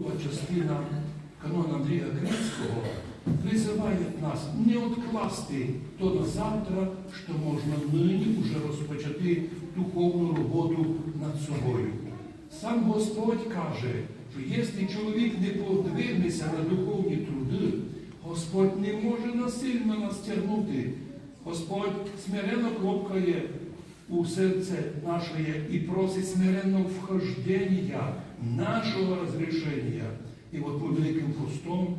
Частина канона Андрія Крицького призиває нас не відкласти то на завтра, що можна нині уже розпочати духовну роботу над собою. Сам Господь каже, що якщо чоловік не подвигнеться на духовні труди, Господь не може насильно нас тягнути. Господь смиренно клопкає у серце наше і просить смиренно вхождення нашого розрішення. І от ми Великим постом,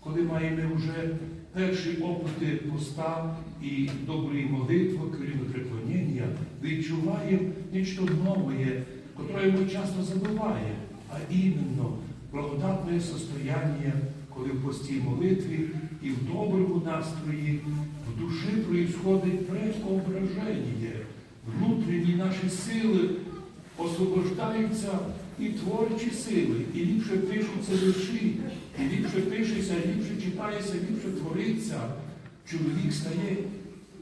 коли маємо вже перші опити поста і доброї молитви, крім преклонення, відчуваємо нічто нове, котре ми часто забуваємо, а іменно благодатне состояние, коли в постій молитві і в доброму настрої в душі происходить преображення. Внутрішні наші сили освобождаються і творчі сили, і ліпше пишуться вірші, і ліпше пишеться, ліпше читається, ліпше твориться. Чоловік стає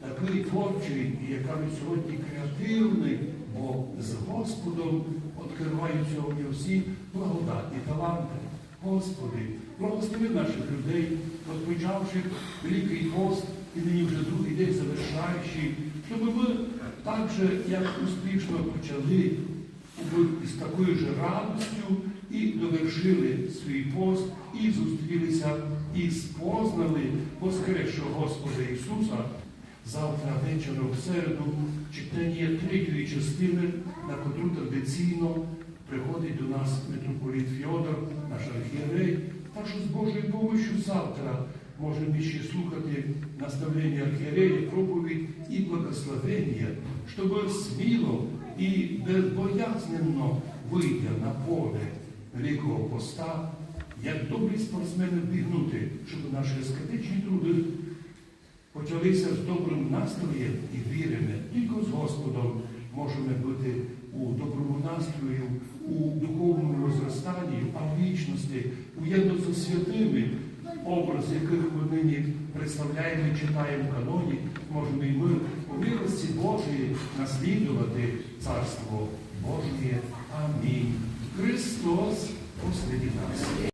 такий творчий, і як кажуть сьогодні креативний, бо з Господом відкриваються всі благодатні таланти. Господи, благослови наших людей, розпочавши Великий пост і нині вже другий день завершаючи, щоб ми так же, як успішно почали з такою ж радістю і довершили свій пост, і зустрілися, і спознали воскресшого Господа Ісуса. Завтра вечором в середу читання третьої частини, на котру традиційно приходить до нас митрополіт Фьодор, наш архієрей. Так що з Божою допомогою завтра можемо ще слухати наставлення архієрея, проповідь і благословення, щоб сміло і безбоязненно вийти на поле Великого Поста, як добрі спортсмени бігнути, щоб наші ескатичні труди почалися з добрим настроєм і вірами. Тільки з Господом можемо бути у доброму настрою, у духовному розростанні, а вічності, у зі святими, образ яких ми нині представляємо і читаємо в каноні, можемо і ми у милості Божої наслідувати Царство Божє. Амінь. Христос посреди нас.